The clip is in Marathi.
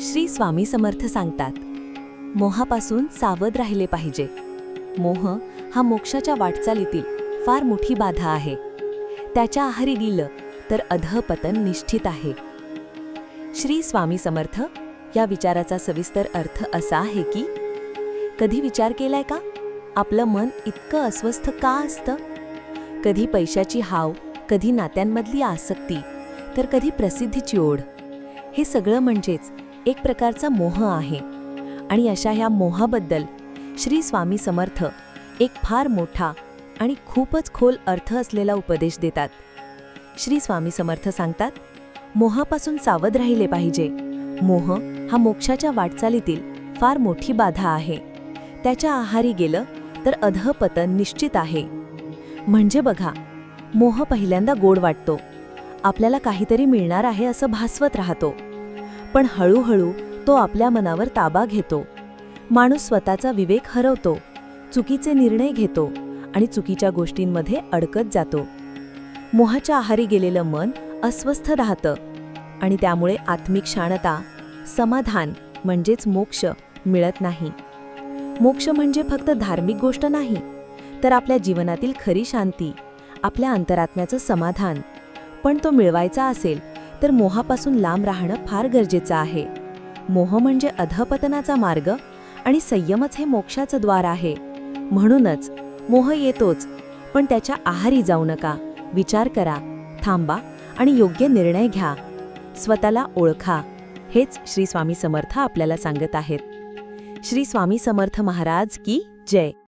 श्री स्वामी समर्थ सांगतात मोहापासून सावध राहिले पाहिजे. मोह हा मोक्षाच्या वाटचालीतील फार मोठी बाधा आहे. त्याच्या आहारी गेलं तर अधपतन निश्चित आहे. श्री स्वामी समर्थ या विचाराचा सविस्तर अर्थ असा आहे की कधी विचार केलाय का? आपलं मन इतकं अस्वस्थ का असतं? कधी पैशाची हाव कधी नात्यांमधली आसक्ती तर कधी प्रसिद्धीची ओढ. हे सगळं म्हणजेच एक प्रकारचा मोह आहे. आणि अशा ह्या मोहाबद्दल श्री स्वामी समर्थ एक फार मोठा आणि खूपच खोल अर्थ असलेला उपदेश देतात. श्री स्वामी समर्थ सांगतात मोहापासून सावध राहिले पाहिजे. मोह हा मोक्षाच्या वाटचालीतील फार मोठी बाधा आहे. त्याच्या आहारी गेलं तर अधपतन निश्चित आहे. म्हणजे बघा मोह पहिल्यांदा गोड वाटतो. आपल्याला काहीतरी मिळणार आहे असं भासवत राहतो. पण हळूहळू तो आपल्या मनावर ताबा घेतो. माणूस स्वतःचा विवेक हरवतो चुकीचे निर्णय घेतो आणि चुकीच्या गोष्टींमध्ये अडकत जातो. मोहाच्या आहारी गेलेलं मन अस्वस्थ राहतं आणि त्यामुळे आत्मिक शांतता समाधान म्हणजेच मोक्ष मिळत नाही. मोक्ष म्हणजे फक्त धार्मिक गोष्ट नाही तर आपल्या जीवनातील खरी शांती आपल्या अंतरात्म्याचं समाधान. पण तो मिळवायचा असेल तर मोहापासून लांब राहणं फार गरजेचं आहे. मोह म्हणजे अधपतनाचा मार्ग आणि संयमच हे मोक्षाचं द्वार आहे. म्हणूनच मोह येतोच पण त्याच्या आहारी जाऊ नका. विचार करा थांबा आणि योग्य निर्णय घ्या. स्वतःला ओळखा. हेच श्री स्वामी समर्थ आपल्याला सांगत आहेत. श्री स्वामी समर्थ महाराज की जय.